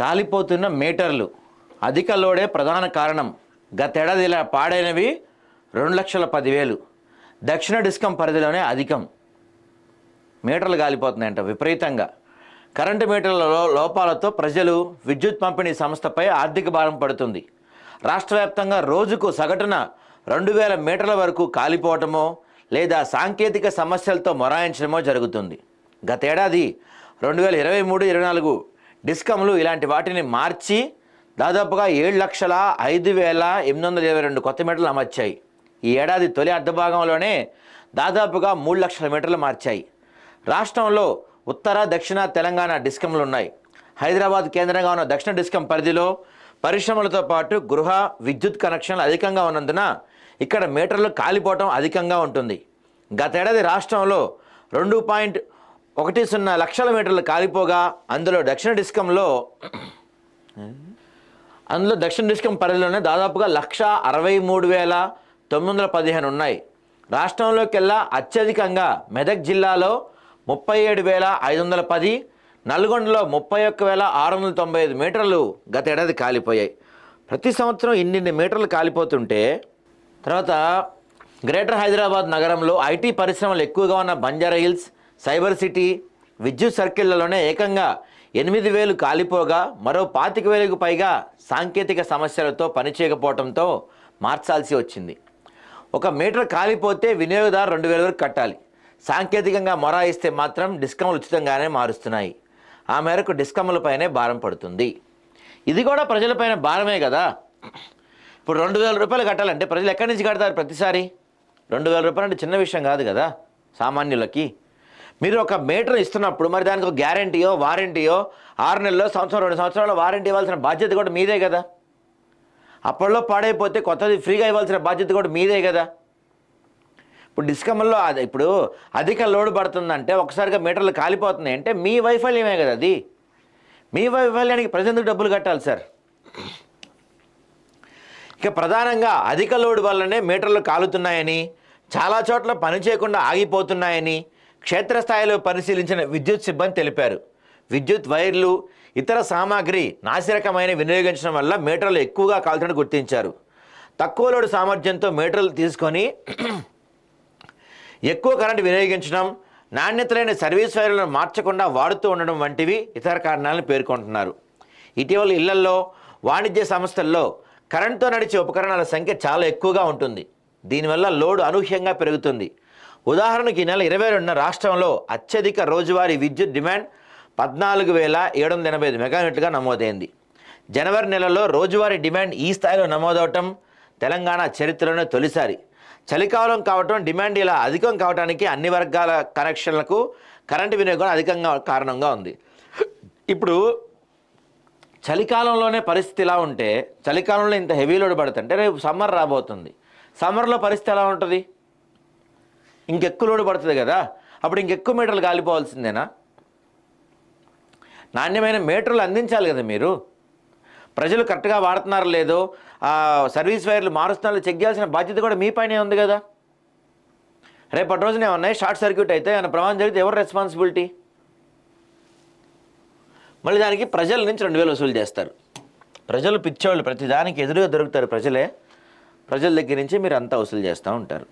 కాలిపోతున్న మీటర్లు అధిక లోడే ప్రధాన కారణం. గతేడాది ఇలా పాడైనవి రెండు లక్షల పదివేలు. దక్షిణ డిస్కం పరిధిలోనే అధికం. మీటర్లు కాలిపోతున్నాయంట విపరీతంగా. కరెంటు మీటర్ల లోపాలతో ప్రజలు విద్యుత్ పంపిణీ సంస్థపై ఆర్థిక భారం పడుతుంది. రాష్ట్ర వ్యాప్తంగా రోజుకు సగటున రెండు వేల మీటర్ల వరకు కాలిపోవటమో లేదా సాంకేతిక సమస్యలతో మొరాయించడమో జరుగుతుంది. గతేడాది రెండు వేల ఇరవై మూడు ఇరవై నాలుగు డిస్కమ్లు ఇలాంటి వాటిని మార్చి దాదాపుగా ఏడు లక్షల ఐదు వేల ఎనిమిది వందల ఇరవై రెండు కొత్త మీటర్లు అమర్చాయి. ఈ ఏడాది తొలి అర్ధభాగంలోనే దాదాపుగా మూడు లక్షల మీటర్లు మార్చాయి. రాష్ట్రంలో ఉత్తర దక్షిణ తెలంగాణ డిస్కంలు ఉన్నాయి. హైదరాబాద్ కేంద్రంగా ఉన్న దక్షిణ డిస్కం పరిధిలో పరిశ్రమలతో పాటు గృహ విద్యుత్ కనెక్షన్లు అధికంగా ఉన్నందున ఇక్కడ మీటర్లు కాలిపోవటం అధికంగా ఉంటుంది. గతేడాది రాష్ట్రంలో రెండు పాయింట్ ఒకటి సున్నా లక్షల మీటర్లు కాలిపోగా అందులో దక్షిణ డిస్కంలో అందులో దక్షిణ డిస్కం పరిధిలోనే దాదాపుగా లక్ష అరవై మూడు వేల తొమ్మిది వందల పదిహేను ఉన్నాయి. రాష్ట్రంలోకెల్లా అత్యధికంగా మెదక్ జిల్లాలో ముప్పై ఏడు వేల ఐదు వందల పది నల్గొండలో ముప్పై ఒక్క వేల ఆరు వందల తొంభై ఐదు మీటర్లు గత ఏడాది కాలిపోయాయి. ప్రతి సంవత్సరం ఇన్నిన్ని మీటర్లు కాలిపోతుంటే తర్వాత గ్రేటర్ హైదరాబాద్ నగరంలో ఐటీ పరిశ్రమలు ఎక్కువగా ఉన్న బంజారా హిల్స్ సైబర్ సిటీ విద్యుత్ సర్కిళ్ళలోనే ఏకంగా ఎనిమిది వేలు కాలిపోగా మరో పాతిక వేలకు పైగా సాంకేతిక సమస్యలతో పనిచేయకపోవడంతో మార్చాల్సి వచ్చింది. ఒక మీటర్ కాలిపోతే వినియోగదారు రెండు వేల వరకు కట్టాలి. సాంకేతికంగా మొరాయిస్తే మాత్రం డిస్కమ్లు ఉచితంగానే మారుస్తున్నాయి. ఆ మేరకు డిస్కమ్లపైనే భారం పడుతుంది. ఇది కూడా ప్రజలపైన భారమే కదా? ఇప్పుడు రెండు వేల రూపాయలు కట్టాలంటే ప్రజలు ఎక్కడి నుంచి కడతారు ప్రతిసారి? రెండు వేల రూపాయలు అంటే చిన్న విషయం కాదు కదా సామాన్యులకి. మీరు ఒక మీటర్ ఇస్తున్నప్పుడు మరి దానికి ఒక గ్యారంటీయో వారంటీయో ఆరు నెలల్లో సంవత్సరం రెండు సంవత్సరాల వారంటీ ఇవ్వాల్సిన బాధ్యత కూడా మీదే కదా? అప్పట్లో పాడైపోతే కొత్తది ఫ్రీగా ఇవ్వాల్సిన బాధ్యత కూడా మీదే కదా? ఇప్పుడు డిస్కమ్లో అది ఇప్పుడు అధిక లోడ్ పడుతుందంటే ఒకసారిగా మీటర్లు కాలిపోతున్నాయి అంటే మీ వైఫల్యమే కదా అది. మీ వైఫల్యానికి ప్రజెందుకు డబ్బులు కట్టాలి సార్? ఇక ప్రధానంగా అధిక లోడ్ వల్లనే మీటర్లు కాలుతున్నాయని చాలా చోట్ల పని చేయకుండా ఆగిపోతున్నాయని క్షేత్రస్థాయిలో పరిశీలించిన విద్యుత్ సిబ్బంది తెలిపారు. విద్యుత్ వైర్లు ఇతర సామాగ్రి నాసిరకమైన వినియోగించడం వల్ల మీటర్లు ఎక్కువగా కాల్చడం గుర్తించారు. తక్కువ లోడ్ సామర్థ్యంతో మీటర్లు తీసుకొని ఎక్కువ కరెంటు వినియోగించడం నాణ్యత లేని సర్వీస్ వైర్లను మార్చకుండా వాడుతూ ఉండడం వంటివి ఇతర కారణాలను పేర్కొంటున్నారు. ఇటీవల ఇళ్ళల్లో వాణిజ్య సంస్థల్లో కరెంటుతో నడిచే ఉపకరణాల సంఖ్య చాలా ఎక్కువగా ఉంటుంది. దీనివల్ల లోడ్ అనూహ్యంగా పెరుగుతుంది. ఉదాహరణకి ఈ నెల ఇరవై రెండున రాష్ట్రంలో అత్యధిక రోజువారీ విద్యుత్ డిమాండ్ పద్నాలుగు వేల ఏడు వందల ఎనభై ఐదు మెగానెట్లుగా నమోదైంది. జనవరి నెలలో రోజువారీ డిమాండ్ ఈ స్థాయిలో నమోదవటం తెలంగాణ చరిత్రలోనే తొలిసారి. చలికాలం కావటం డిమాండ్ ఇలా అధికం కావడానికి అన్ని వర్గాల కనెక్షన్లకు కరెంటు వినియోగం అధికంగా కారణంగా ఉంది. ఇప్పుడు చలికాలంలోనే పరిస్థితి ఇలా ఉంటే చలికాలంలో ఇంత హెవీ లోడ్ పడుతుంటే రేపు సమ్మర్ రాబోతుంది. సమ్మర్లో పరిస్థితి ఎలా ఉంటుంది? ఇంకెక్కువ లోడ్ పడుతుంది కదా. అప్పుడు ఇంకెక్కువ మీటర్లు కాలిపోవాల్సిందేనా నాణ్యమైన మీటర్లు అందించాలి కదా మీరు. ప్రజలు కరెక్ట్గా వాడుతున్నారో లేదో సర్వీస్ వైర్లు మారుస్తున్నారో చెక్ చేయాల్సిన బాధ్యత కూడా మీ పైనే ఉంది కదా. రేపటి రోజున ఏమన్నాయి షార్ట్ సర్క్యూట్ అయితే ఏమైనా ప్రమాదం జరిగితే ఎవరు రెస్పాన్సిబిలిటీ మళ్ళీ దానికి ప్రజల నుంచి రెండు వేలు వసూలు చేస్తారు. ప్రజలు పిచ్చేవాళ్ళు ప్రతి దానికి ఎదురుగా దొరుకుతారు ప్రజలే. ప్రజల దగ్గర నుంచి మీరు అంతా వసూలు చేస్తూ ఉంటారు.